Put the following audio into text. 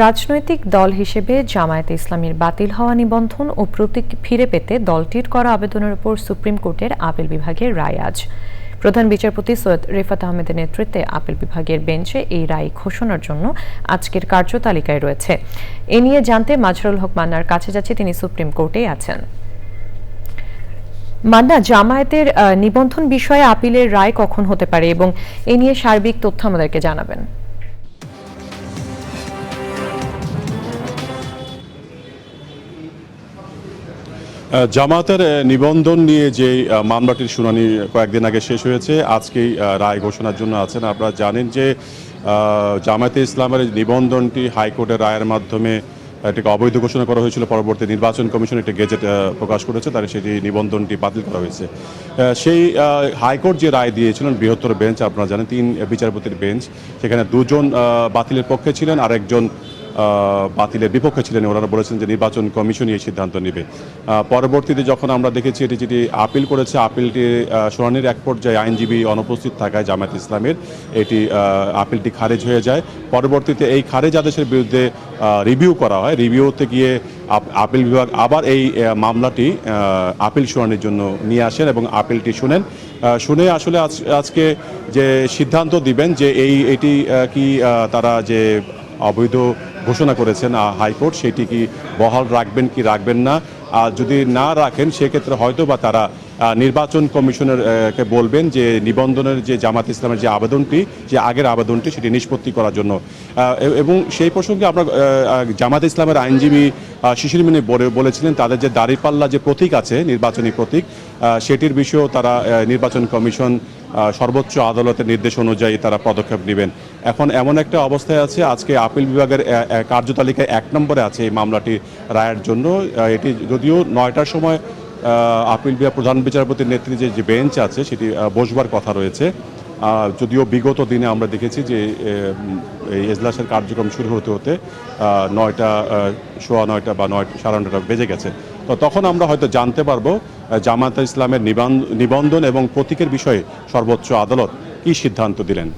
রাজনৈতিক দল হিসেবে জামায়াতে ইসলামীর বাতিল হওয়া নিবন্ধন ও প্রতীক ফিরে পেতে দলটির করা আবেদনের উপর সুপ্রিম কোর্টের আপিল বিভাগের রায় আজ। প্রধান বিচারপতি সৈয়দ রেফাত আহমেদের নেতৃত্বে আপিল বিভাগের বেঞ্চে এই রায় ঘোষণার জন্য আজকের কার্যতালিকায় রয়েছে। এ নিয়ে জানতে মাজরুল হক মান্নার কাছে যাচ্ছে, তিনি সুপ্রিম কোর্টেই আছেন। মান্না, জামায়াতের নিবন্ধন বিষয়ে আপিলের রায় কখন হতে পারে এবং এ নিয়ে সার্বিক তথ্য আমাদেরকে জানাবেন। জামাতের নিবন্ধন নিয়ে যে মামলাটির শুনানি কয়েকদিন আগে শেষ হয়েছে, আজকেই রায় ঘোষণার জন্য আছেন। আপনারা জানেন যে জামায়াতে ইসলামের নিবন্ধনটি হাইকোর্টের রায়ের মাধ্যমে এটাকে অবৈধ ঘোষণা করা হয়েছিল। পরবর্তী নির্বাচন কমিশন একটি গেজেট প্রকাশ করেছে, তার সেটি নিবন্ধনটি বাতিল করা হয়েছে। সেই হাইকোর্ট যে রায় দিয়েছিলেন, বৃহত্তর বেঞ্চ, আপনারা জানেন, তিন বিচারপতির বেঞ্চ, সেখানে দুজন বাতিলের পক্ষে ছিলেন আর একজন বাতিলের বিপক্ষে ছিলেন। ওনারা বলেছেন যে নির্বাচন কমিশনই এই সিদ্ধান্ত নেবে। পরবর্তীতে যখন আমরা দেখেছি এটি যেটি আপিল করেছে, আপিলটি শুনানির এক পর্যায়ে আইনজীবী অনুপস্থিত থাকায় জামায়াত ইসলামের এটি আপিলটি খারিজ হয়ে যায়। পরবর্তীতে এই খারিজ আদেশের বিরুদ্ধে রিভিউ করা হয়। রিভিউতে গিয়ে আপিল বিভাগ আবার এই মামলাটি আপিল শুনানির জন্য নিয়ে আসেন এবং আপিলটি শুনেন। শুনে আসলে আজ- আজকে যে সিদ্ধান্ত দিবেন যে এই, এটি কি তারা যে অবৈধ ঘোষণা করেছেন হাইকোর্ট, সেটি কি বহাল রাখবেন কি রাখবেন না? আর যদি না রাখেন, সেক্ষেত্রে হয়তো বা তারা নির্বাচন কমিশনের কে বলবেন যে নিবন্ধনের যে জামাত ইসলামের যে আবেদনটি, যে আগের আবেদনটি, সেটি নিষ্পত্তি করার জন্য। এবং সেই প্রসঙ্গে আমরা জামাত ইসলামের আইনজীবী শিশির মিনি বলে- বলেছিলেন, তাদের যে দাঁড়িপাল্লা যে প্রতীক আছে, নির্বাচনী প্রতীক সেটির বিষয়েও তারা নির্বাচন কমিশন সর্বোচ্চ আদালতের নির্দেশ অনুযায়ী তারা পদক্ষেপ নেবেন। এখন এমন একটা অবস্থায় আছে, আজকে আপিল বিভাগের কার্যতালিকায় এক নম্বরে আছে এই মামলাটি রায়ের জন্য। এটি যদিও নয়টার সময় আপিল বিভাগ প্রধান বিচারপতির নেতৃত্বে যে বেঞ্চ আছে, সেটি বসবার কথা রয়েছে। যদিও বিগত দিনে আমরা দেখেছি যে এই এজলাসের কার্যক্রম শুরু হতে হতে নয়টা সোয়া নয়টা বা নয়টা সাড়ে নয়টা বেজে গেছে। তো তখন আমরা হয়তো জানতে পারব জামায়াত ইসলামের নিবন্ধন এবং প্রতীকের বিষয়ে সর্বোচ্চ আদালত কি সিদ্ধান্ত দিলেন।